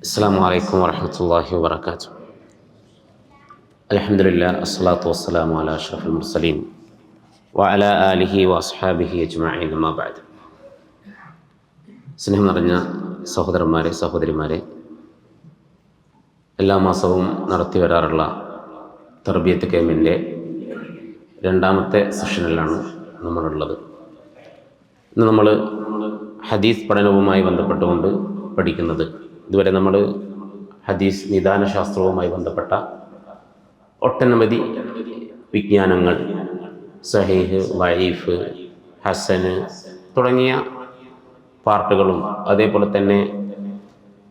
السلام عليكم ورحمة الله وبركاته الحمد لله الصلاة والسلام على أشرف المرسلين وعلى آله وأصحابه أجمعين ما بعد സ്നേഹം നിറഞ്ഞ സഹോദരന്മാരെ സഹോദരിമാരെ എല്ലാ മാസവും നടത്തി വരാറുള്ള തർബിയത്ത് കേമിൻ്റെ രണ്ടാമത്തെ സെഷനിലാണ് നമ്മളുള്ളത് ഇന്ന് നമ്മൾ ഹദീസ് പഠനവുമായി ബന്ധപ്പെട്ടുകൊണ്ട് പഠിക്കുന്നത് ഇതുവരെ നമ്മൾ ഹദീസ് നിദാന ശാസ്ത്രവുമായി ബന്ധപ്പെട്ട ഒട്ടനവധി വിജ്ഞാനങ്ങൾ സഹീഹ് വൈഫ് ഹസന് തുടങ്ങിയ പാർട്ടുകളും അതേപോലെ തന്നെ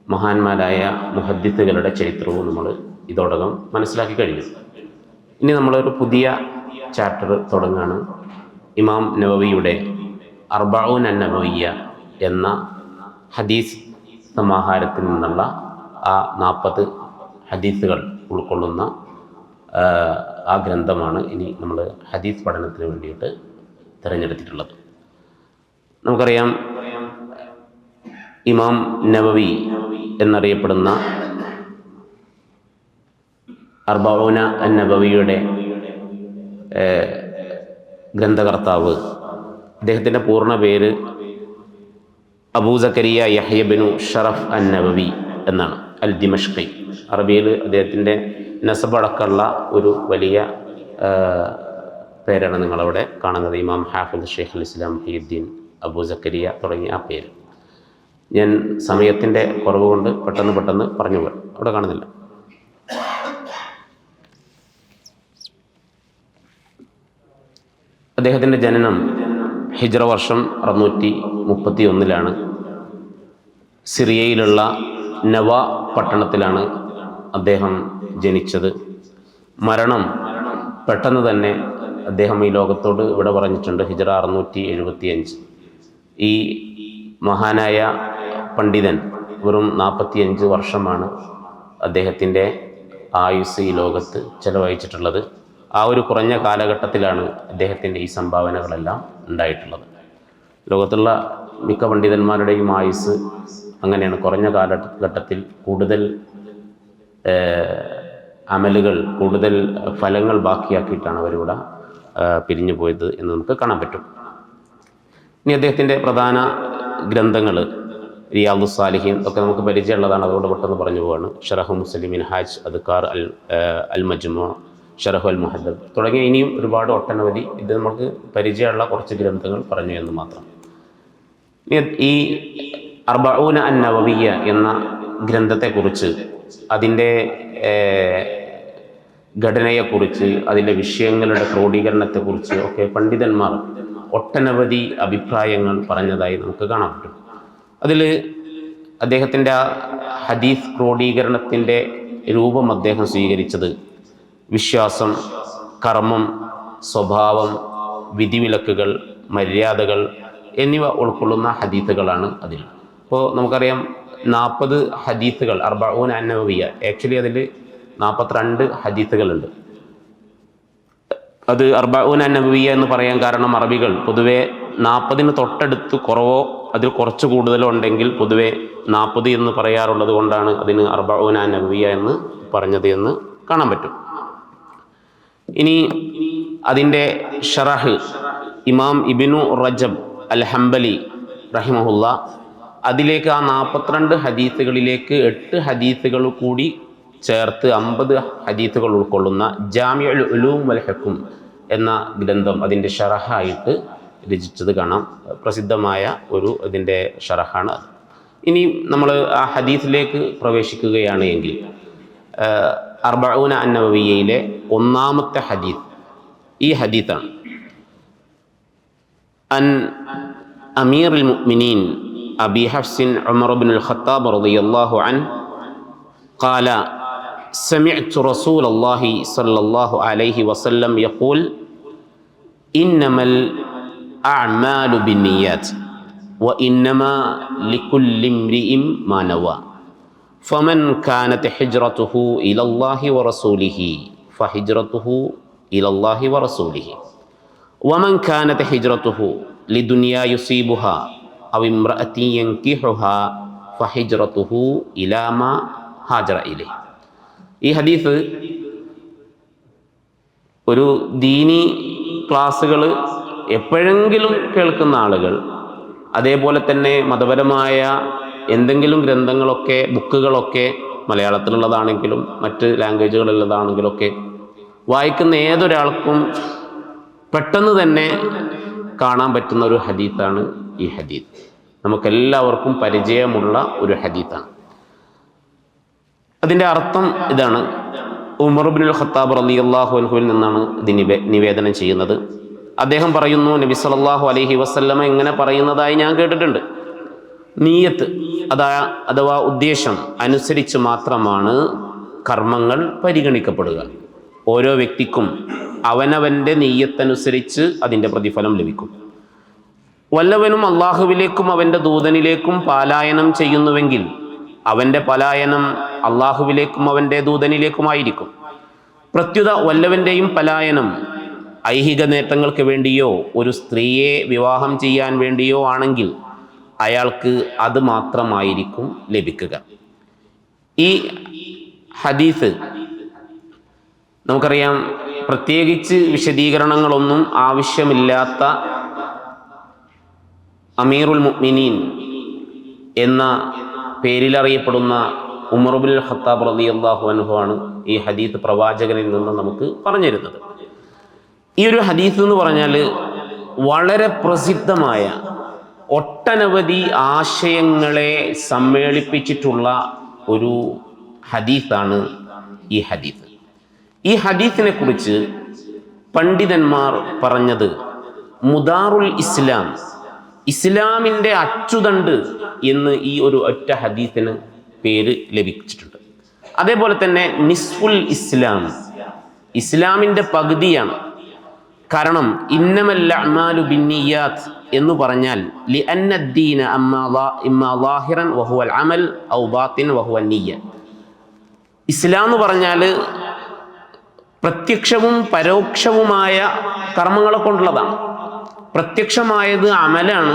മഹാന്മാരായ മുഹദ്ദിത്തുകളുടെ ചരിത്രവും നമ്മൾ ഇതോടകം മനസ്സിലാക്കി കഴിഞ്ഞു. ഇനി നമ്മളൊരു പുതിയ ചാപ്റ്റർ തുടങ്ങുകയാണ് ഇമാം നവവിയുടെ അർബാവുൻ അൻ എന്ന ഹദീസ് സമാഹാരത്തിൽ നിന്നുള്ള ആ നാൽപ്പത് ഹദീസുകൾ ഉൾക്കൊള്ളുന്ന ആ, ഗ്രന്ഥമാണ് ഇനി നമ്മൾ ഹദീസ് പഠനത്തിന് വേണ്ടിയിട്ട് തിരഞ്ഞെടുത്തിട്ടുള്ളത്. നമുക്കറിയാം ഇമാം നവവി എന്നറിയപ്പെടുന്ന അർബൌന നബവിയുടെ ഗ്രന്ഥകർത്താവ്. അദ്ദേഹത്തിന്റെ പൂർണ പേര് അബൂ സക്കരിയ യഹ്യബിനു ഷറഫ് അൻ നബവി എന്നാണ് അൽ ദിമഷ്കി അറബിയിൽ അദ്ദേഹത്തിന്റെ നസബ് അടക്കമുള്ള ഒരു വലിയ പേരാണ് നിങ്ങളവിടെ കാണുന്നത്. ഇമാം ഹാഫിദ് ഷെയ്ഖ് ഇസ്ലാം ഹീദ്ദീൻ അബൂ സക്കരിയ തുടങ്ങിയ ആ പേര്. ഞാൻ സമയത്തിന്റെ കുറവ് കൊണ്ട് പെട്ടെന്ന് പെട്ടെന്ന് പറഞ്ഞു പോകാം അവിടെ കാണുന്നില്ല. അദ്ദേഹത്തിന്റെ ജനനം ഹിജ്റ വർഷം അറുന്നൂറ്റി മുപ്പത്തി ഒന്നിലാണ് സിറിയയിലുള്ള നവ പട്ടണത്തിലാണ് അദ്ദേഹം ജനിച്ചത്. മരണം പെട്ടെന്ന് തന്നെ അദ്ദേഹം ഈ ലോകത്തോട് ഇവിടെ പറഞ്ഞിട്ടുണ്ട് ഹിജ്റ അറുന്നൂറ്റി എഴുപത്തി അഞ്ച് ഈ മഹാനായ പണ്ഡിതൻ വെറും നാൽപ്പത്തിയഞ്ച് വർഷമാണ് അദ്ദേഹത്തിന്റെ ആയുസ് ഈ ലോകത്ത് ചെലവഴിച്ചിട്ടുള്ളത്. ആ ഒരു കുറഞ്ഞ കാലഘട്ടത്തിലാണ് അദ്ദേഹത്തിന്റെ ഈ സംഭാവനകളെല്ലാം ഉണ്ടായിട്ടുള്ളത്. ലോകത്തുള്ള മിക്ക പണ്ഡിതന്മാരുടെയും ആയുസ് അങ്ങനെയാണ്. കുറഞ്ഞ കാലഘട്ടത്തിൽ കൂടുതൽ അമലുകൾ കൂടുതൽ ഫലങ്ങൾ ബാക്കിയാക്കിയിട്ടാണ് അവരിവിടെ പിരിഞ്ഞു പോയത് എന്ന് നമുക്ക് കാണാൻ പറ്റും. ഇനി അദ്ദേഹത്തിന്റെ പ്രധാന ഗ്രന്ഥങ്ങൾ റിയാദു സാലിഹീൻ ഒക്കെ നമുക്ക് പരിചയമുള്ളതാണ്. അതുകൊണ്ട് പെട്ടെന്ന് പറഞ്ഞു പോവാണ്. ഷറഹു മുസ്ലിമിൻ ഹാജ് അദ്ക്കാർ അൽ അൽ മജ്മു. ഷറഹു അൽ മുഹദ്ദബ് തുടങ്ങിയ ഇനിയും ഒരുപാട് ഒട്ടനവധി ഇത് നമുക്ക് പരിചയമുള്ള കുറച്ച് ഗ്രന്ഥങ്ങൾ പറഞ്ഞു എന്ന് മാത്രം. ഈ അർബഊന അൻ നവവിയ എന്ന ഗ്രന്ഥത്തെക്കുറിച്ച് അതിന്റെ ഘടനയെക്കുറിച്ച് അതിന്റെ വിഷയങ്ങളുടെ ക്രോഡീകരണത്തെക്കുറിച്ച് ഒക്കെ പണ്ഡിതന്മാർ ഒട്ടനവധി അഭിപ്രായങ്ങൾ പറഞ്ഞതായി നമുക്ക് കാണാൻ പറ്റും. അതിൽ അദ്ദേഹത്തിന്റെ ആ ഹദീസ് ക്രോഡീകരണത്തിന്റെ രൂപം അദ്ദേഹം സ്വീകരിച്ചത് വിശ്വാസം കർമ്മം സ്വഭാവം വിധിവിലക്കുകൾ മര്യാദകൾ എന്നിവ ഉൾക്കൊള്ളുന്ന ഹദീത്തുകളാണ് അതിൽ. ഇപ്പോൾ നമുക്കറിയാം നാൽപ്പത് ഹദീത്തുകൾ അർബഊൻ അന്നവിയ ആക്ച്വലി അതിൽ നാൽപ്പത്തിരണ്ട് ഹദീത്തുകളുണ്ട്. അത് അർബഊൻ അന്നവിയ എന്ന് പറയാൻ കാരണം അറബികൾ. പൊതുവെ നാൽപ്പതിന് തൊട്ടടുത്ത് കുറവോ അതിൽ കുറച്ച് കൂടുതലോ ഉണ്ടെങ്കിൽ പൊതുവെ നാൽപ്പത് എന്ന് പറയാറുള്ളത് കൊണ്ടാണ് അതിന് അർബഊൻ അന്നവിയ എന്ന് പറഞ്ഞത് എന്ന് കാണാൻ പറ്റും. ഇനി അതിന്റെ ഷറഹ് ഇമാം ഇബിനു റജബ് അൽ ഹംബലി റഹിമഹുല്ല. അതിലേക്ക് ആ നാൽപ്പത്തിരണ്ട് ഹദീസുകളിലേക്ക് എട്ട് ഹദീസുകൾ കൂടി ചേർത്ത് അമ്പത് ഹദീസുകൾ ഉൾക്കൊള്ളുന്ന ജാമ്യ ഉലൂം വൽ ഹക്കും എന്ന ഗ്രന്ഥം അതിന്റെ ഷറഹായിട്ട് രചിച്ചത് കാണാം. പ്രസിദ്ധമായ ഒരു ഇതിന്റെ ഷറഹാണ് ഇനി നമ്മൾ ആ ഹദീസിലേക്ക് പ്രവേശിക്കുകയാണ് എങ്കിൽ അർബഊന അന്നവവിയയിലെ ഒന്നാമത്തെ ഹദീസ് ഈ ഹദീത്താണ് അൻ അമീർ المؤمنين أبي حفص عمر بن الخطاب رضي الله عنه قال سمعت رسول الله صلى الله عليه وسلم يقول إنما الأعمال بالنيات وإنما لكل امرئ ما نوى ഫമൻ കാനത്ത് ഹിജ്റത്തുഹു ഇലല്ലാഹി വറസൂലിഹി ഫഹിജ്റത്തുഹു ഇലല്ലാഹി വറസൂലിഹി. വമൻ കാനത്ത് ഹിജ്റത്തുഹു ലിദുനിയ യുസീബുഹ അവ ഇമ്രഅത്തി യൻകിഹുഹ ഫഹിജ്റത്തുഹു ഇലാമ ഹാജറ ഇലൈഹി. ഈ ഹദീസ് ഒരു ദീനി ക്ലാസ്സുകൾ എപ്പോഴെങ്കിലും കേൾക്കുന്ന ആളുകൾ അതേപോലെ തന്നെ മതപരമായ എന്തെങ്കിലും ഗ്രന്ഥങ്ങളൊക്കെ ബുക്കുകളൊക്കെ മലയാളത്തിലുള്ളതാണെങ്കിലും മറ്റ് ലാംഗ്വേജുകളിലുള്ളതാണെങ്കിലൊക്കെ വായിക്കുന്ന ഏതൊരാൾക്കും പെട്ടെന്ന് തന്നെ കാണാൻ പറ്റുന്ന ഒരു ഹദീത്താണ് ഈ ഹദീത്ത്. നമുക്കെല്ലാവർക്കും പരിചയമുള്ള ഒരു ഹദീത്താണ്. അതിന്റെ അർത്ഥം ഇതാണ്. ഉമർബിനുൽ ഖത്താബ് റലി അള്ളാഹു അൻഹുവിൽ നിന്നാണ് ഇത് നിവേ നിവേദനം ചെയ്യുന്നത്. അദ്ദേഹം പറയുന്നു നബി സല്ലല്ലാഹു അലഹി വസല്ലമ ഇങ്ങനെ പറയുന്നതായി ഞാൻ കേട്ടിട്ടുണ്ട്. നീയത്ത് അതാ അഥവാ ഉദ്ദേശം അനുസരിച്ച് മാത്രമാണ് കർമ്മങ്ങൾ പരിഗണിക്കപ്പെടുക. ഓരോ വ്യക്തിക്കും അവനവന്റെ നീയത്തനുസരിച്ച് അതിന്റെ പ്രതിഫലം ലഭിക്കും. വല്ലവനും അള്ളാഹുവിലേക്കും അവന്റെ ദൂതനിലേക്കും പാലായനം ചെയ്യുന്നുവെങ്കിൽ അവന്റെ പലായനം അള്ളാഹുവിലേക്കും അവന്റെ ദൂതനിലേക്കുമായിരിക്കും. പ്രത്യുത വല്ലവന്റെയും പലായനം ഐഹിക നേട്ടങ്ങൾക്ക് വേണ്ടിയോ ഒരു സ്ത്രീയെ വിവാഹം ചെയ്യാൻ വേണ്ടിയോ ആണെങ്കിൽ അയാൾക്ക് അത് മാത്രമായിരിക്കും ലഭിക്കുക. ഈ ഹദീസ് നമുക്കറിയാം പ്രത്യേകിച്ച് വിശദീകരണങ്ങളൊന്നും ആവശ്യമില്ലാത്ത അമീറുൽ മുഅ്മിനീൻ എന്ന പേരിലറിയപ്പെടുന്ന ഉമറുബുൽ ഖത്താബ് റലി അള്ളാഹു അനുഭവ ആണ് ഈ ഹദീത്ത് പ്രവാചകനിൽ നിന്ന് നമുക്ക് പറഞ്ഞിരുന്നത്. ഈ ഒരു ഹദീസ് എന്ന് പറഞ്ഞാൽ വളരെ പ്രസിദ്ധമായ ഒട്ടനവധി ആശയങ്ങളെ സമ്മേളിപ്പിച്ചിട്ടുള്ള ഒരു ഹദീസാണ് ഈ ഹദീസ്. ഈ ഹദീസിനെ കുറിച്ച് പണ്ഡിതന്മാർ പറഞ്ഞത് മുദാറുൽ ഇസ്ലാം ഇസ്ലാമിന്റെ അച്ചുതണ്ട് എന്ന് ഈ ഒരു ഒറ്റ ഹദീസിന് പേര് ലഭിച്ചിട്ടുണ്ട്. അതേപോലെ തന്നെ നിസ്ഫുൽ ഇസ്ലാം ഇസ്ലാമിന്റെ പകുതിയാണ്. കാരണം ഇന്നമല്ല അമാലു എന്ന് പറഞ്ഞാൽ ലി അന്നദ്ദീന ഇമ്മാ ലാഹിറൻ വഹുവൽ അമൽ ഔ ബാത്തിൻ വഹുവൽ നീയ ഇസ്ലാം എന്ന് പറഞ്ഞാൽ പ്രത്യക്ഷവും പരോക്ഷവുമായ കർമ്മങ്ങളെ കൊണ്ടുള്ളതാണ്. പ്രത്യക്ഷമായത് അമലാണ്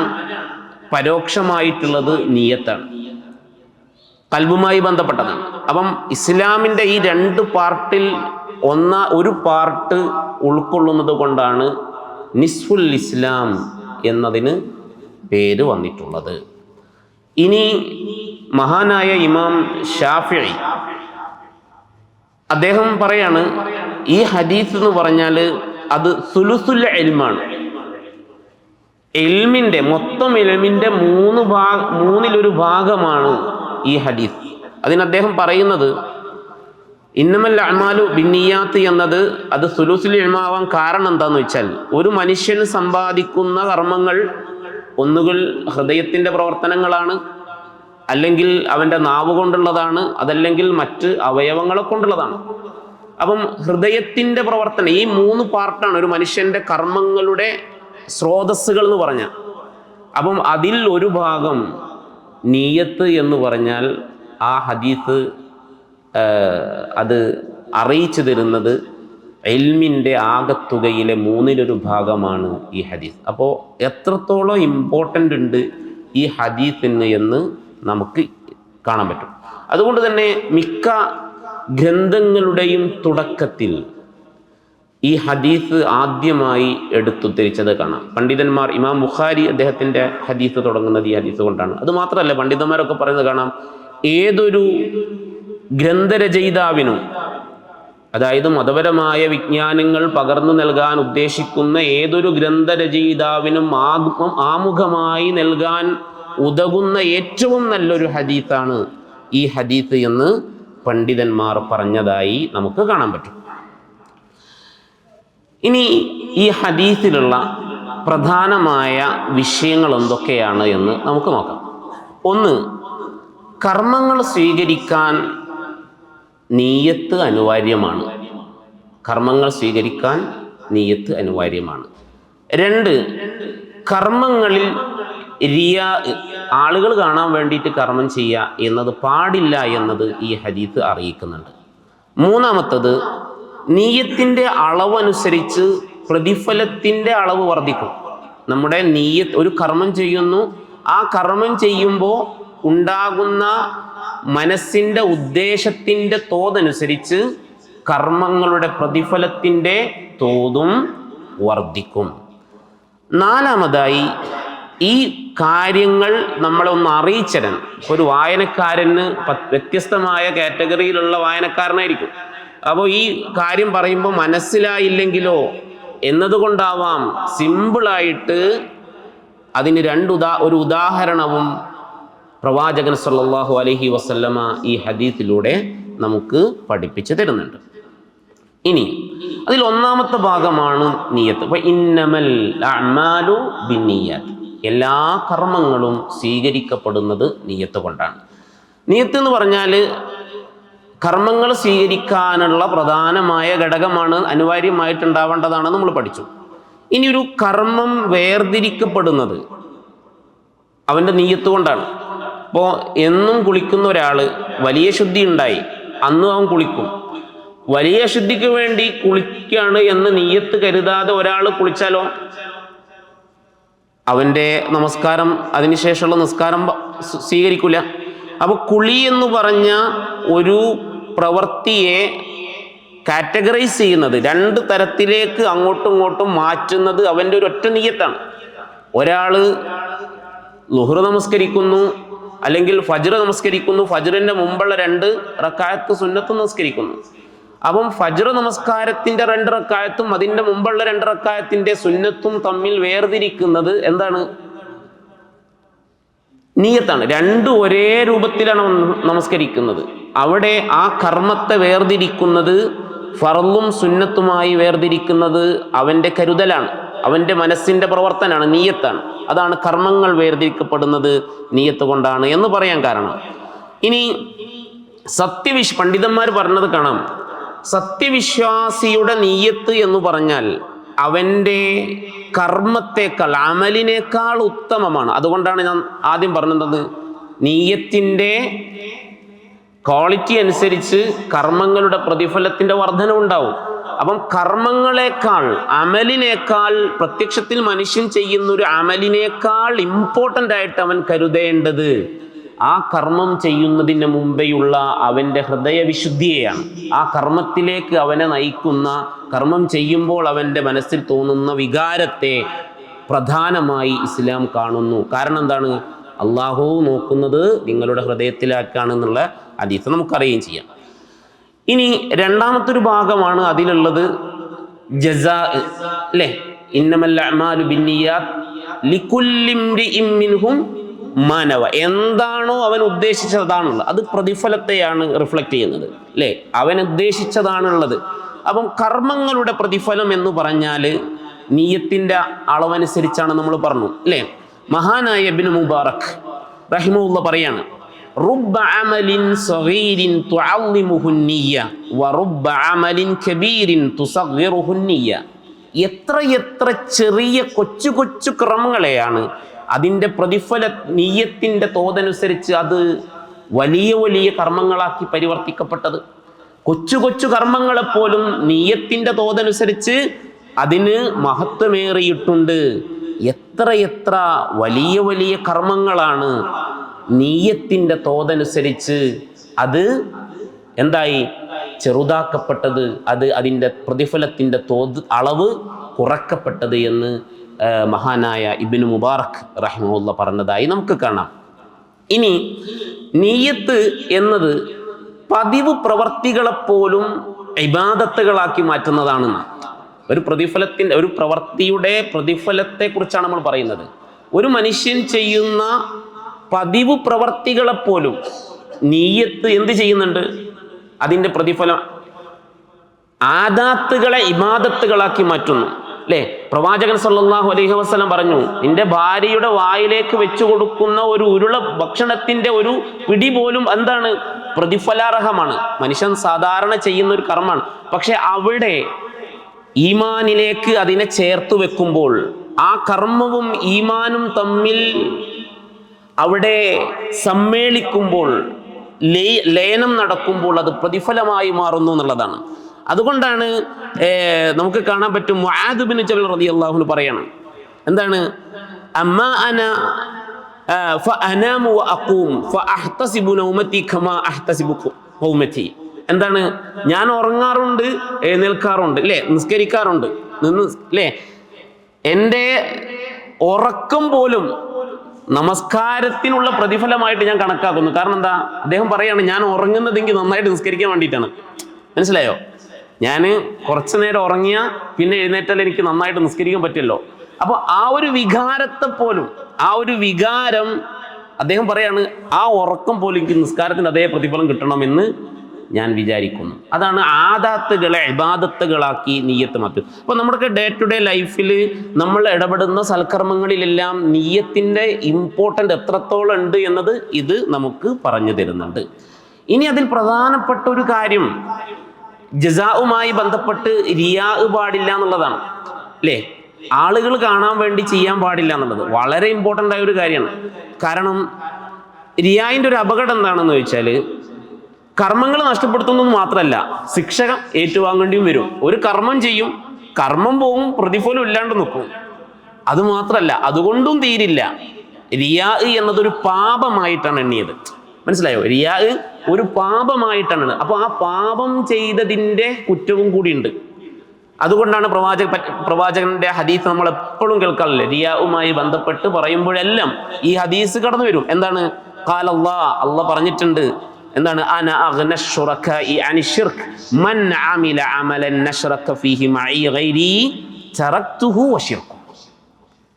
പരോക്ഷമായിട്ടുള്ളത് നീയത്താണ് കൽബുമായി ബന്ധപ്പെട്ടതാണ്. അപ്പം ഇസ്ലാമിന്റെ ഈ രണ്ട് പാർട്ടിൽ ഒന്ന ഒരു പാർട്ട് ഉൾക്കൊള്ളുന്നത് കൊണ്ടാണ് നിസ്ഫുൽ ഇസ്ലാം എന്നതിന് പേര് വന്നിട്ടുള്ളത്. ഇനി മഹാനായ ഇമാം ഷാഫി അദ്ദേഹം പറയാണ് ഈ ഹദീസ് എന്ന് പറഞ്ഞാൽ അത് സുലുസുൽ എൽമാണ് എൽമിന്റെ മൊത്തം എൽമിന്റെ മൂന്ന് ഭാഗ മൂന്നിലൊരു ഭാഗമാണ് ഈ ഹദീസ്. അതിന് അദ്ദേഹം പറയുന്നത് ഇന്നമല്ല അമാലു ബിന്നിയാത്ത് എന്നത് അത് സുലൂസിൽ എൽമാവാൻ കാരണം എന്താന്ന് വെച്ചാൽ ഒരു മനുഷ്യൻ സമ്പാദിക്കുന്ന കർമ്മങ്ങൾ ഒന്നുകിൽ ഹൃദയത്തിന്റെ പ്രവർത്തനങ്ങളാണ് അല്ലെങ്കിൽ അവന്റെ നാവ് കൊണ്ടുള്ളതാണ് അതല്ലെങ്കിൽ മറ്റ് അവയവങ്ങളെ കൊണ്ടുള്ളതാണ്. അപ്പം ഹൃദയത്തിന്റെ പ്രവർത്തനം ഈ മൂന്ന് പാർട്ടാണ് ഒരു മനുഷ്യന്റെ കർമ്മങ്ങളുടെ സ്രോതസ്സുകൾ എന്ന് പറഞ്ഞാൽ. അപ്പം അതിൽ ഒരു ഭാഗം നീയത്ത് എന്ന് പറഞ്ഞാൽ ആ ഹദീസ് അത് അറിയിച്ചു തരുന്നത് എൽമിന്റെ ആകത്തുകയിലെ മൂന്നിലൊരു ഭാഗമാണ് ഈ ഹദീസ്. അപ്പോൾ എത്രത്തോളം ഇമ്പോർട്ടന്റ് ഉണ്ട് ഈ ഹദീസിന് എന്ന് നമുക്ക് കാണാൻ പറ്റും. അതുകൊണ്ട് തന്നെ മിക്ക ഗ്രന്ഥങ്ങളുടെയും തുടക്കത്തിൽ ഈ ഹദീസ് ആദ്യമായി എടുത്തു എടുത്തുദ്ധരിച്ചത് കാണാം. പണ്ഡിതന്മാർ ഇമാം ബുഖാരി അദ്ദേഹത്തിന്റെ ഹദീസ് തുടങ്ങുന്നത് ഈ ഹദീസ് കൊണ്ടാണ്. അത് മാത്രമല്ല പണ്ഡിതന്മാരൊക്കെ പറയുന്നത് കാണാം ഏതൊരു ഗ്രന്ഥരചയിതാവിനും അതായത് മതപരമായ വിജ്ഞാനങ്ങൾ പകർന്നു നൽകാൻ ഉദ്ദേശിക്കുന്ന ഏതൊരു ഗ്രന്ഥരചയിതാവിനും ആത്മം ആമുഖമായി നൽകാൻ ഉതകുന്ന ഏറ്റവും നല്ലൊരു ഹദീസാണ് ഈ ഹദീസ് എന്ന് പണ്ഡിതന്മാർ പറഞ്ഞതായി നമുക്ക് കാണാൻ പറ്റും. ഇനി ഈ ഹദീസിലുള്ള പ്രധാനമായ വിഷയങ്ങൾ എന്തൊക്കെയാണ് എന്ന് നമുക്ക് നോക്കാം. ഒന്ന് കർമ്മങ്ങൾ സ്വീകരിക്കാൻ നീയത്ത് അനിവാര്യമാണ്. കർമ്മങ്ങൾ സ്വീകരിക്കാൻ നീയത്ത് അനിവാര്യമാണ്. രണ്ട് കർമ്മങ്ങളിൽ റിയാ ആളുകൾ കാണാൻ വേണ്ടിയിട്ട് കർമ്മം ചെയ്യുക എന്നത് പാടില്ല എന്നത് ഈ ഹരീത്ത് അറിയിക്കുന്നുണ്ട്. മൂന്നാമത്തത് നീയത്തിന്റെ അളവനുസരിച്ച് പ്രതിഫലത്തിന്റെ അളവ് വർദ്ധിക്കും. നമ്മുടെ നീയത്ത് ഒരു കർമ്മം ചെയ്യുന്നു ആ കർമ്മം ചെയ്യുമ്പോൾ ഉണ്ടാകുന്ന മനസ്സിന്റെ ഉദ്ദേശത്തിന്റെ തോതനുസരിച്ച് കർമ്മങ്ങളുടെ പ്രതിഫലത്തിന്റെ തോതും വർദ്ധിക്കും. നാലാമതായി ഈ കാര്യങ്ങൾ നമ്മളെ ഒന്ന് അറിയിച്ചരൻ ഒരു വായനക്കാരന് വ്യത്യസ്തമായ കാറ്റഗറിയിലുള്ള വായനക്കാരനായിരിക്കും. അപ്പോൾ ഈ കാര്യം പറയുമ്പോൾ മനസ്സിലായില്ലെങ്കിലോ എന്നതുകൊണ്ടാവാം സിമ്പിളായിട്ട് അതിന് രണ്ട് ഉദാ ഒരു ഉദാഹരണവും പ്രവാചകൻ സല്ലാഹു അലഹി വസല്ലമ ഈ ഹദീത്തിലൂടെ നമുക്ക് പഠിപ്പിച്ചു തരുന്നുണ്ട്. ഇനി അതിൽ ഒന്നാമത്തെ ഭാഗമാണ് നീയത്ത്. അപ്പൊ ഇന്നമൽ അമാലു ബിന്നിയ്യാത്ത്. എല്ലാ കർമ്മങ്ങളും സ്വീകരിക്കപ്പെടുന്നത് നീയത്ത് കൊണ്ടാണ്. നീയത്ത് എന്ന് പറഞ്ഞാൽ കർമ്മങ്ങൾ സ്വീകരിക്കാനുള്ള പ്രധാനമായ ഘടകമാണ് അനിവാര്യമായിട്ടുണ്ടാവേണ്ടതാണ് നമ്മൾ പഠിച്ചു. ഇനി ഒരു കർമ്മം വേർതിരിക്കപ്പെടുന്നത് അവന്റെ നീയത്ത് കൊണ്ടാണ്. ഇപ്പോൾ എന്നും കുളിക്കുന്ന ഒരാൾ വലിയ ശുദ്ധി ഉണ്ടായി അന്നും അവൻ കുളിക്കും. വലിയ ശുദ്ധിക്ക് വേണ്ടി കുളിക്കുകയാണ് എന്ന് നീയത്ത് കരുതാതെ ഒരാൾ കുളിച്ചാലോ? അവന്റെ നമസ്കാരം അതിനുശേഷമുള്ള നിസ്കാരം സ്വീകരിക്കില്ല അപ്പോൾ കുളി എന്ന് പറഞ്ഞ ഒരു പ്രവൃത്തിയെ കാറ്റഗറൈസ് ചെയ്യുന്നത് രണ്ട് തരത്തിലേക്ക് അങ്ങോട്ടും ഇങ്ങോട്ടും മാറ്റുന്നത് അവന്റെ ഒരു ഒറ്റ നീയത്താണ് ഒരാൾ ലുഹുറ നമസ്കരിക്കുന്നു അല്ലെങ്കിൽ ഫജ്ർ നമസ്കരിക്കുന്നു ഫജ്റിന്റെ മുമ്പുള്ള രണ്ട് റക്കായത്ത് സുന്നത്ത് നമസ്കരിക്കുന്നു. അപ്പം ഫജ്ർ നമസ്കാരത്തിന്റെ രണ്ട് റക്കായത്തും അതിന്റെ മുമ്പുള്ള രണ്ട് റക്കായത്തിന്റെ സുന്നത്തും തമ്മിൽ വേർതിരിക്കുന്നത് എന്താണ്? നീയത്താണ്. രണ്ടും ഒരേ രൂപത്തിലാണ് നമസ്കരിക്കുന്നത്. അവിടെ ആ കർമ്മത്തെ വേർതിരിക്കുന്നത് ഫറലും സുന്നത്തുമായി വേർതിരിക്കുന്നത് അവന്റെ കരുതലാണ്. അവന്റെ മനസ്സിന്റെ പ്രവർത്തനമാണ് നീയത്താണ്. അതാണ് കർമ്മങ്ങൾ വേർതിരിക്കപ്പെടുന്നത് നീയത്ത് കൊണ്ടാണ് എന്ന് പറയാൻ കാരണം. ഇനി സത്യവിശ് പണ്ഡിതന്മാർ പറഞ്ഞത് കാണാം. സത്യവിശ്വാസിയുടെ നീയത്ത് എന്ന് പറഞ്ഞാൽ അവന്റെ കർമ്മത്തെക്കാൾ അമലിനേക്കാൾ ഉത്തമമാണ്. അതുകൊണ്ടാണ് ഞാൻ ആദ്യം പറഞ്ഞത്. നീയത്തിന്റെ ക്വാളിറ്റി അനുസരിച്ച് കർമ്മങ്ങളുടെ പ്രതിഫലത്തിന്റെ വർധന ഉണ്ടാവും അപ്പം കർമ്മങ്ങളെക്കാൾ അമലിനേക്കാൾ പ്രത്യക്ഷത്തിൽ മനുഷ്യൻ ചെയ്യുന്ന ഒരു അമലിനേക്കാൾ ഇമ്പോർട്ടന്റ് ആയിട്ട് അവൻ കരുതേണ്ടത് ആ കർമ്മം ചെയ്യുന്നതിന് മുമ്പെയുള്ള അവന്റെ ഹൃദയവിശുദ്ധിയെയാണ് ആ കർമ്മത്തിലേക്ക് അവനെ നയിക്കുന്ന കർമ്മം ചെയ്യുമ്പോൾ അവന്റെ മനസ്സിൽ തോന്നുന്ന വികാരത്തെ പ്രധാനമായി ഇസ്ലാം കാണുന്നു. കാരണം എന്താണ്? അള്ളാഹു നോക്കുന്നത് നിങ്ങളുടെ ഹൃദയത്തിലാക്കാണെന്നുള്ള അതീത്ത് നമുക്കറിയുകയും ചെയ്യാം. ഇനി രണ്ടാമത്തെ ഒരു ഭാഗമാണ് അതിലുള്ളത് ജസാ അല്ലേ ഇന്നമല്ല അമാലു ബിന്നിയാത്ത് ലിക്കുല്ലിംരിഇം മിൻഹും മാനവ. എന്താണോ അവൻ ഉദ്ദേശിച്ചതാണുള്ളത് അത് പ്രതിഫലത്തെയാണ് റിഫ്ലക്റ്റ് ചെയ്യുന്നത് അല്ലേ അവൻ ഉദ്ദേശിച്ചതാണുള്ളത്. അപ്പം കർമ്മങ്ങളുടെ പ്രതിഫലം എന്ന് പറഞ്ഞാൽ നീയത്തിന്റെ അളവനുസരിച്ചാണ് നമ്മൾ പറഞ്ഞു അല്ലേ മഹാനായ ഇബ്നു മുബാറക് റഹിമുള്ള പറയാണ് റുബ്ബ عمل صغير تعلمه النية ورب عمل كبير تصغره النية എത്ര എത്ര ചെറിയ കൊച്ചു കൊച്ചു ക്രമങ്ങളെയാണ് അതിന്റെ പ്രതിഫല നീയത്തിന്റെ തോതനുസരിച്ച് അത് വലിയ വലിയ കർമ്മങ്ങളാക്കി പരിവർത്തിക്കപ്പെട്ടത്. കൊച്ചു കൊച്ചു കർമ്മങ്ങളെപ്പോലും നീയത്തിന്റെ തോതനുസരിച്ച് അതിന് മഹത്വമേറിയിട്ടുണ്ട്. എത്ര എത്ര വലിയ വലിയ കർമ്മങ്ങളാണ് നീയത്തിന്റെ തോതനുസരിച്ച് അത് എന്തായി? ചെറുതാക്കപ്പെട്ടത്. അത് അതിന്റെ പ്രതിഫലത്തിന്റെ തോത് അളവ് കുറക്കപ്പെട്ടത് എന്ന് മഹാനായ ഇബിന് മുബാറക് റഹ്മുള്ള പറഞ്ഞതായി നമുക്ക് കാണാം. ഇനി നീയത്ത് എന്നത് പതിവ് പ്രവർത്തികളെപ്പോലും ഇബാദത്തുകളാക്കി മാറ്റുന്നതാണ്. ഒരു പ്രതിഫലത്തിന്റെ ഒരു പ്രവൃത്തിയുടെ പ്രതിഫലത്തെക്കുറിച്ചാണ് നമ്മൾ പറയുന്നത്. ഒരു മനുഷ്യൻ ചെയ്യുന്ന പതിവ് പ്രവർത്തികളെപ്പോലും നീയത്ത് എന്ത് ചെയ്യുന്നുണ്ട്? അതിന്റെ പ്രതിഫലം ആദാത്തുകളെ ഇമാദത്തുകളാക്കി മാറ്റുന്നു. അല്ലേ? പ്രവാചകൻ സല്ലാഹു അലൈഹി വസ്ലം പറഞ്ഞു നിന്റെ ഭാര്യയുടെ വായിലേക്ക് വെച്ചു കൊടുക്കുന്ന ഒരു ഉരുള ഭക്ഷണത്തിന്റെ ഒരു പിടി പോലും എന്താണ്? പ്രതിഫലാർഹമാണ്. മനുഷ്യൻ സാധാരണ ചെയ്യുന്ന ഒരു കർമ്മമാണ്. പക്ഷെ അവിടെ ഈമാനിലേക്ക് അതിനെ ചേർത്ത് വെക്കുമ്പോൾ ആ കർമ്മവും ഈമാനും തമ്മിൽ അവിടെ സമ്മേളിക്കുമ്പോൾ ലയ- ലയനം നടക്കുമ്പോൾ അത് പ്രതിഫലമായി മാറുന്നു എന്നുള്ളതാണ്. അതുകൊണ്ടാണ് നമുക്ക് കാണാൻ പറ്റും മുഹാദുബിന് ജബൽ റളിയല്ലാഹു അൻഹു പറയണം. എന്താണ്? അമ്മ അന കമാ അഹ്തസിബു എന്താണ്? ഞാൻ ഉറങ്ങാറുണ്ട് എഴുന്നേൽക്കാറുണ്ട് അല്ലേ നിസ്കരിക്കാറുണ്ട്. നിന്ന് അല്ലേ എന്റെ ഉറക്കം പോലും നമസ്കാരത്തിനുള്ള പ്രതിഫലമായിട്ട് ഞാൻ കണക്കാക്കുന്നു. കാരണം എന്താ? അദ്ദേഹം പറയാണ് ഞാൻ ഉറങ്ങുന്നതെങ്കിൽ നന്നായിട്ട് നിസ്കരിക്കാൻ വേണ്ടിയിട്ടാണ്. മനസ്സിലായോ? ഞാൻ കുറച്ചു നേരം ഉറങ്ങിയ പിന്നെ എഴുന്നേറ്റാൽ എനിക്ക് നന്നായിട്ട് നിസ്കരിക്കാൻ പറ്റില്ലോ അപ്പോൾ ആ ഒരു വികാരത്തെ പോലും ആ ഒരു വികാരം അദ്ദേഹം പറയാണ് ആ ഉറക്കം പോലും എനിക്ക് നിസ്കാരത്തിന് അതേ പ്രതിഫലം കിട്ടണമെന്ന് ഞാൻ വിചാരിക്കുന്നു. അതാണ് ആദാത്തുകളെ ഇബാദത്തുകളാക്കി നീയത്ത് മാറ്റും അപ്പോൾ നമ്മുടെ ഡേ ടു ഡേ ലൈഫിൽ നമ്മൾ ഇടപെടുന്ന സൽക്കർമ്മങ്ങളിലെല്ലാം നീയത്തിന്റെ ഇമ്പോർട്ടന്റ് എത്രത്തോളം ഉണ്ട് എന്നത് ഇത് നമുക്ക് പറഞ്ഞു തരുന്നുണ്ട്. ഇനി അതിൽ പ്രധാനപ്പെട്ട ഒരു കാര്യം ജസാവുമായി ബന്ധപ്പെട്ട് റിയാ പാടില്ല എന്നുള്ളതാണ്. അല്ലേ? ആളുകൾ കാണാൻ വേണ്ടി ചെയ്യാൻ പാടില്ല എന്നുള്ളത് വളരെ ഇമ്പോർട്ടന്റ് ആയ ഒരു കാര്യമാണ്. കാരണം റിയായിന്റെ ഒരു അപകടം എന്താണെന്ന് ചോദിച്ചാൽ കർമ്മങ്ങൾ നഷ്ടപ്പെടുത്തുന്നത് മാത്രമല്ല ശിക്ഷ ഏറ്റുവാങ്ങേണ്ടിയും വരും. ഒരു കർമ്മം ചെയ്യും കർമ്മം പോവും പ്രതിഫലം ഇല്ലാണ്ട് നിൽക്കും. അത് മാത്രമല്ല അതുകൊണ്ടും തീരില്ല. റിയാ എന്നതൊരു പാപമായിട്ടാണ് എണ്ണിയത്. മനസ്സിലായോ? റിയാ ഒരു പാപമായിട്ടാണ്. അപ്പോൾ ആ പാപം ചെയ്തതിന്റെ കുറ്റവും കൂടിയുണ്ട്. അതുകൊണ്ടാണ് പ്രവാചക പ്രവാചകന്റെ ഹദീസ് നമ്മൾ എപ്പോഴും കേൾക്കാറില്ലേ? റിയാവുമായി ബന്ധപ്പെട്ട് പറയുമ്പോഴെല്ലാം ഈ ഹദീസ് കടന്നു വരും എന്താണ്? കാലല്ലാ അല്ല പറഞ്ഞിട്ടുണ്ട്. എന്താണ്? അന അഗ്ന ശുറക്കാഇ അനി ശിർക്ക് മൻ അമില അമലൻ നശ്റക ഫീഹി മഈ ഗൈരി തറക്തുഹു വശിർക്കു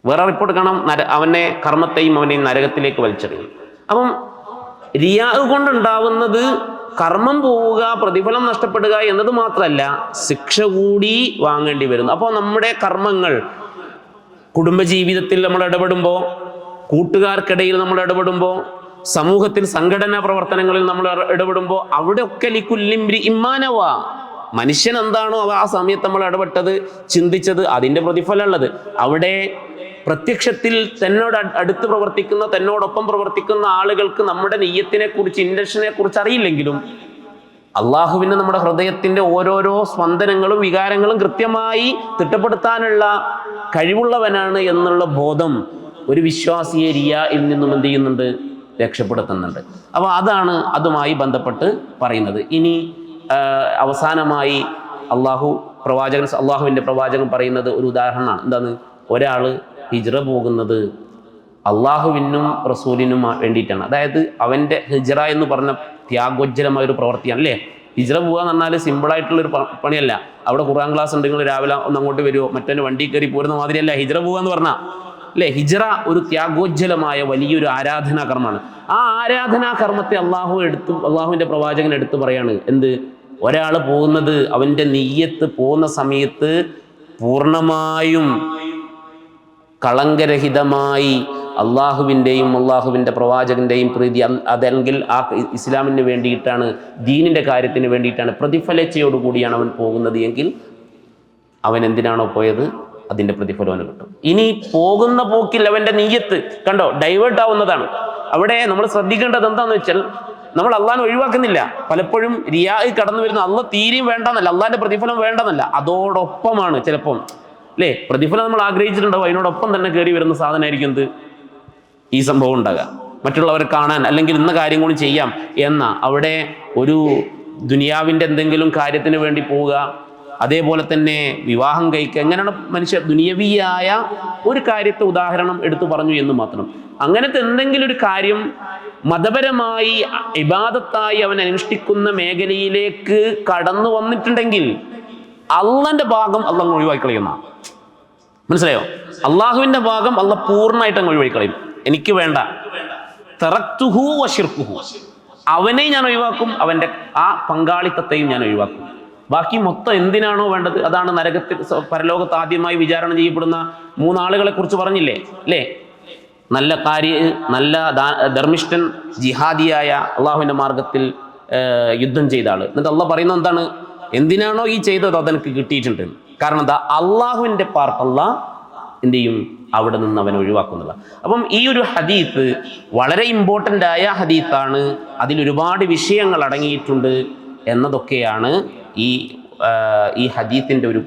വേറെ റിപ്പോർട്ട് കാണാം അവനെ കർമ്മത്തെയും അവനെ നരകത്തിലേക്ക് വലിച്ചെറിയും അപ്പം റിയാ കൊണ്ടുണ്ടാവുന്നത് കർമ്മം പോവുക പ്രതിഫലം നഷ്ടപ്പെടുക എന്നത് മാത്രമല്ല ശിക്ഷ കൂടി വാങ്ങേണ്ടി വരുന്നു. അപ്പോൾ നമ്മുടെ കർമ്മങ്ങൾ കുടുംബജീവിതത്തിൽ നമ്മൾ ഇടപെടുമ്പോൾ കൂട്ടുകാർക്കിടയിൽ നമ്മൾ ഇടപെടുമ്പോൾ സമൂഹത്തിൽ സംഘടനാ പ്രവർത്തനങ്ങളിൽ നമ്മൾ ഇടപെടുമ്പോൾ അവിടെയൊക്കെ ലിക്കുല്ലിംബ്രി ഇമ്മാനവ. മനുഷ്യൻ എന്താണോ ആ സമയത്ത് നമ്മൾ ഇടപെട്ടത് ചിന്തിച്ചത് അതിന്റെ പ്രതിഫലമുള്ളത്. അവിടെ പ്രത്യക്ഷത്തിൽ തന്നോട് അടുത്ത് പ്രവർത്തിക്കുന്ന തന്നോടൊപ്പം പ്രവർത്തിക്കുന്ന ആളുകൾക്ക് നമ്മുടെ നെയ്യത്തിനെ കുറിച്ച് ഇൻഡക്ഷനെ കുറിച്ച് അറിയില്ലെങ്കിലും അള്ളാഹുവിന് നമ്മുടെ ഹൃദയത്തിന്റെ ഓരോരോ സ്പന്ദനങ്ങളും വികാരങ്ങളും കൃത്യമായി തിട്ടപ്പെടുത്താനുള്ള കഴിവുള്ളവനാണ് എന്നുള്ള ബോധം ഒരു വിശ്വാസിയെ റിയയിൽ നിന്നും എന്ത് ചെയ്യുന്നുണ്ട്? രക്ഷപ്പെടുത്തുന്നുണ്ട്. അപ്പോൾ അതാണ് അതുമായി ബന്ധപ്പെട്ട് പറയുന്നത്. ഇനി അവസാനമായി അള്ളാഹു പ്രവാചകൻ അള്ളാഹുവിന്റെ പ്രവാചകൻ പറയുന്നത് ഒരു ഉദാഹരണമാണ്. എന്താണ്? ഒരാൾ ഹിജ്റ പോകുന്നത് അള്ളാഹുവിനും റസൂലിനും വേണ്ടിയിട്ടാണ്. അതായത് അവന്റെ ഹിജ്റ എന്ന് പറഞ്ഞ ത്യാഗോജ്ജലമായ ഒരു പ്രവൃത്തിയാണ് അല്ലേ? ഹിജ്റ പോകുക എന്ന് പറഞ്ഞാൽ സിമ്പിളായിട്ടുള്ളൊരു പണിയല്ല. അവിടെ ഖുർആൻ ക്ലാസ് ഉണ്ടെങ്കിൽ രാവിലെ ഒന്ന് അങ്ങോട്ട് വരുമോ മറ്റൊരു വണ്ടി കയറി പോരുന്ന മാതിരിയല്ല. ഹിജ്റ പോകുക എന്ന് പറഞ്ഞാൽ അല്ലേ ഹിജ്റ ഒരു ത്യാഗോജ്ജലമായ വലിയൊരു ആരാധനാ കർമ്മമാണ് ആ ആരാധനാ കർമ്മത്തെ അള്ളാഹു എടുത്തു അള്ളാഹുവിന്റെ പ്രവാചകൻ എടുത്ത് പറയാണ്. എന്ത്? ഒരാൾ പോകുന്നത് അവന്റെ നെയ്യത്ത് പോകുന്ന സമയത്ത് പൂർണമായും കളങ്കരഹിതമായി അള്ളാഹുവിന്റെയും അള്ളാഹുവിന്റെ പ്രവാചകന്റെയും പ്രീതി അതെങ്കിൽ ആ ഇസ്ലാമിന് വേണ്ടിയിട്ടാണ് ദീനിന്റെ കാര്യത്തിന് വേണ്ടിയിട്ടാണ് പ്രതിഫലച്ചയോടുകൂടിയാണ് അവൻ പോകുന്നത് എങ്കിൽ അവൻ എന്തിനാണോ പോയത്? അതിന്റെ പ്രതിഫലവന് കിട്ടും. ഇനി പോകുന്ന പോക്കിൽ അവന്റെ നീയത്ത് കണ്ടോ ഡൈവേർട്ട് ആവുന്നതാണ്. അവിടെ നമ്മൾ ശ്രദ്ധിക്കേണ്ടത് എന്താണെന്ന് വെച്ചാൽ നമ്മൾ അള്ളാഹിനെ ഒഴിവാക്കുന്നില്ല. പലപ്പോഴും റിയായി കടന്നു വരുന്ന അള്ള തീരെയും വേണ്ടെന്നല്ല അള്ളാഹിന്റെ പ്രതിഫലം വേണ്ടെന്നല്ല അതോടൊപ്പമാണ് ചിലപ്പം അല്ലേ? പ്രതിഫലം നമ്മൾ ആഗ്രഹിച്ചിട്ടുണ്ടാവും അതിനോടൊപ്പം തന്നെ കയറി വരുന്ന സാധനമായിരിക്കും എന്ത്? ഈ സംഭവം ഉണ്ടാകുക. മറ്റുള്ളവരെ കാണാൻ അല്ലെങ്കിൽ ഇന്ന കാര്യം കൂടി ചെയ്യാം എന്ന അവിടെ ഒരു ദുനിയാവിന്റെ എന്തെങ്കിലും കാര്യത്തിന് വേണ്ടി പോവുക അതേപോലെ തന്നെ വിവാഹം കഴിക്കുക. എങ്ങനെയാണ് മനുഷ്യ ദുനിയവിയായ ഒരു കാര്യത്തെ ഉദാഹരണം എടുത്തു പറഞ്ഞു എന്ന് മാത്രം. അങ്ങനത്തെ എന്തെങ്കിലും ഒരു കാര്യം മതപരമായി ഇബാദത്തായി അവൻ അനുഷ്ഠിക്കുന്ന മേഖലയിലേക്ക് കടന്നു വന്നിട്ടുണ്ടെങ്കിൽ അള്ളന്റെ ഭാഗം അള്ളങ്ങ് ഒഴിവാക്കി കളയുന്ന മനസ്സിലായോ? അള്ളാഹുവിന്റെ ഭാഗം അള്ള പൂർണമായിട്ട് അങ്ങ് ഒഴിവാക്കി കളയും എനിക്ക് വേണ്ട. തറത്തുഹു വശിർക്കുഹു. അവനെ ഞാൻ ഒഴിവാക്കും അവന്റെ ആ പങ്കാളിത്തത്തെയും ഞാൻ ഒഴിവാക്കും. ബാക്കി മൊത്തം എന്തിനാണോ വേണ്ടത്? അതാണ് നരകത്തിൽ പരലോകത്ത് ആദ്യമായി വിചാരണ ചെയ്യപ്പെടുന്ന മൂന്നാളുകളെ കുറിച്ച് പറഞ്ഞില്ലേ? അല്ലേ? നല്ല കാര്യ നല്ല ധർമ്മിഷ്ഠൻ ജിഹാദിയായ അള്ളാഹുവിന്റെ മാർഗത്തിൽ യുദ്ധം ചെയ്ത ആൾ. എന്നിട്ട് അള്ളാഹ് പറയുന്നത് എന്താണ്? എന്തിനാണോ ഈ ചെയ്തത് അതെനിക്ക് കിട്ടിയിട്ടുണ്ട്. കാരണം എന്താ അള്ളാഹുവിന്റെ പാർട്ട് അള്ളാഹ് എന്ത് ചെയ്യും അവിടെ നിന്ന് അവൻ ഒഴിവാക്കുന്നില്ല അപ്പം ഈ ഒരു ഹദീത്ത് വളരെ ഇമ്പോർട്ടന്റ് ആയ ഹദീത്താണ്. അതിൽ ഒരുപാട് വിഷയങ്ങൾ അടങ്ങിയിട്ടുണ്ട് എന്നതൊക്കെയാണ് ഈ ഈ ഹദീത്തിന്റെ ഒരു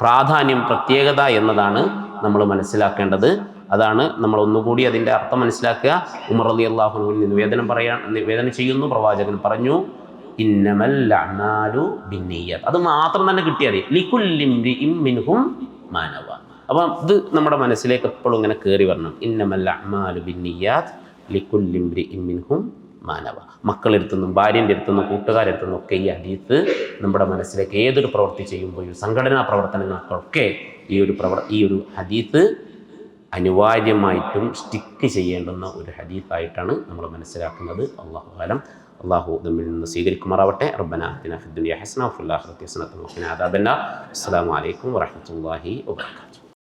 പ്രാധാന്യം പ്രത്യേകത എന്നതാണ് നമ്മൾ മനസ്സിലാക്കേണ്ടത്. അതാണ് നമ്മൾ ഒന്നുകൂടി അതിന്റെ അർത്ഥം മനസ്സിലാക്കുക. ഉമർ അലി അള്ളാഹുവിൽ നിവേദനം പറയാൻ നിവേദനം ചെയ്യുന്നു പ്രവാചകൻ പറഞ്ഞു അത് മാത്രം തന്നെ കിട്ടിയാൽ അപ്പം ഇത് നമ്മുടെ മനസ്സിലേക്ക് എപ്പോഴും ഇങ്ങനെ കയറി വരണം. ഇന്നമൽ അഅ്മാലു ലിക്കുല്ലിംബ്രി ലികുല്ലിംരിഇം മാനവ. മക്കളെടുത്തുനിന്നും ഭാര്യന്റെ അടുത്തുനിന്നും കൂട്ടുകാരെടുത്തു നിന്നും ഒക്കെ ഈ ഹദീത്ത് നമ്മുടെ മനസ്സിലേക്ക് ഏതൊരു പ്രവൃത്തി ചെയ്യുമ്പോഴും സംഘടനാ പ്രവർത്തനങ്ങൾക്കൊക്കെ ഈ ഒരു പ്രവർ ഈ ഒരു ഹദീത്ത് അനിവാര്യമായിട്ടും സ്റ്റിക്ക് ചെയ്യേണ്ടുന്ന ഒരു ഹദീത്തായിട്ടാണ് നമ്മൾ മനസ്സിലാക്കുന്നത്. അള്ളാഹു കാലം അള്ളാഹു നമ്മിൽ നിന്ന് സ്വീകരിക്കുമാറാവട്ടെ. റബ്ബന അതിന ഫിദ്ദുനിയ ഹസന ഫുല്ലാഹി ഹസനത്തും അസ്സലാമു അലൈക്കും വറഹ്മത്തുള്ളാഹി വബറകാതുഹു